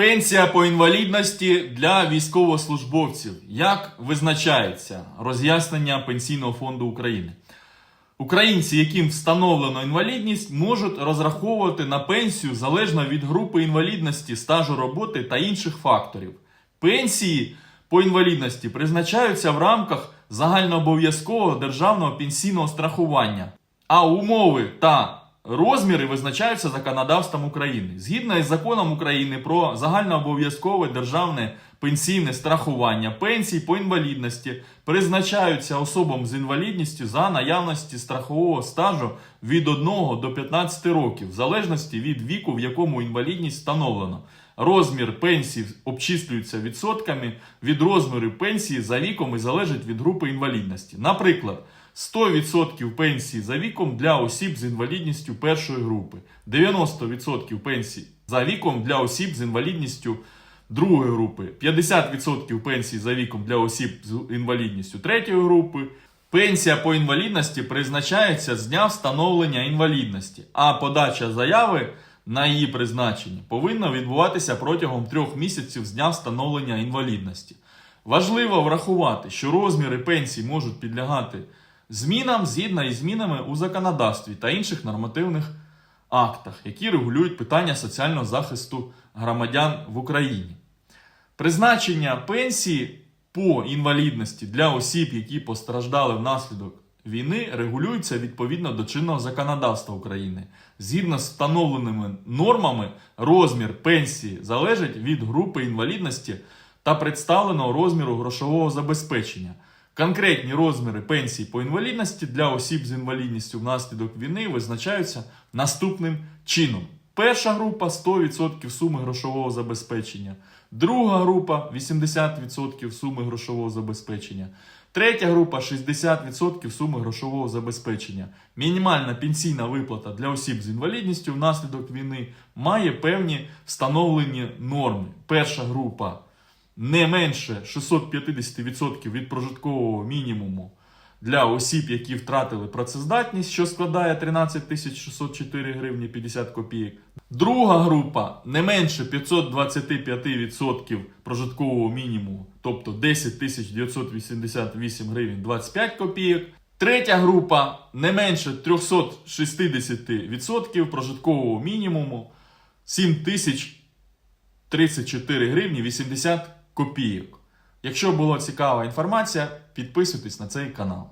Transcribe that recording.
Пенсія по інвалідності для військовослужбовців. Як визначається роз'яснення Пенсійного фонду України? Українці, яким встановлено інвалідність, можуть розраховувати на пенсію залежно від групи інвалідності, стажу роботи та інших факторів. Пенсії по інвалідності призначаються в рамках загальнообов'язкового державного пенсійного страхування, а умови та розміри визначаються законодавством України. Згідно із законом України про загальнообов'язкове державне пенсійне страхування, пенсії по інвалідності призначаються особам з інвалідністю за наявності страхового стажу від 1 до 15 років, в залежності від віку, в якому інвалідність встановлено. Розмір пенсії обчислюється відсотками від розміру пенсії за віком і залежить від групи інвалідності. Наприклад, 100% пенсії за віком для осіб з інвалідністю першої групи, 90% пенсій за віком для осіб з інвалідністю другої групи, 50% пенсій за віком для осіб з інвалідністю третьої групи. Пенсія по інвалідності призначається з дня встановлення інвалідності, а подача заяви на її призначення повинна відбуватися протягом трьох місяців з дня встановлення інвалідності. Важливо врахувати, що розміри пенсій можуть підлягати змінам згідно із змінами у законодавстві та інших нормативних актах, які регулюють питання соціального захисту громадян в Україні. Призначення пенсії по інвалідності для осіб, які постраждали внаслідок війни, регулюється відповідно до чинного законодавства України. Згідно з встановленими нормами, розмір пенсії залежить від групи інвалідності та представленого розміру грошового забезпечення. Конкретні розміри пенсій по інвалідності для осіб з інвалідністю внаслідок війни визначаються наступним чином. Перша група 100% суми грошового забезпечення, друга група 80% суми грошового забезпечення, третя група 60% суми грошового забезпечення. Мінімальна пенсійна виплата для осіб з інвалідністю внаслідок війни має певні встановлені норми. Перша група не менше 650% від прожиткового мінімуму для осіб, які втратили працездатність, що складає 13 604 гривні 50 копійок. Друга група не менше 525% прожиткового мінімуму, тобто 10 988 гривень 25 копійок. Третя група не менше 360% прожиткового мінімуму 7 тисяч 34 гривні 80 копійок. Якщо була цікава інформація, підписуйтесь на цей канал.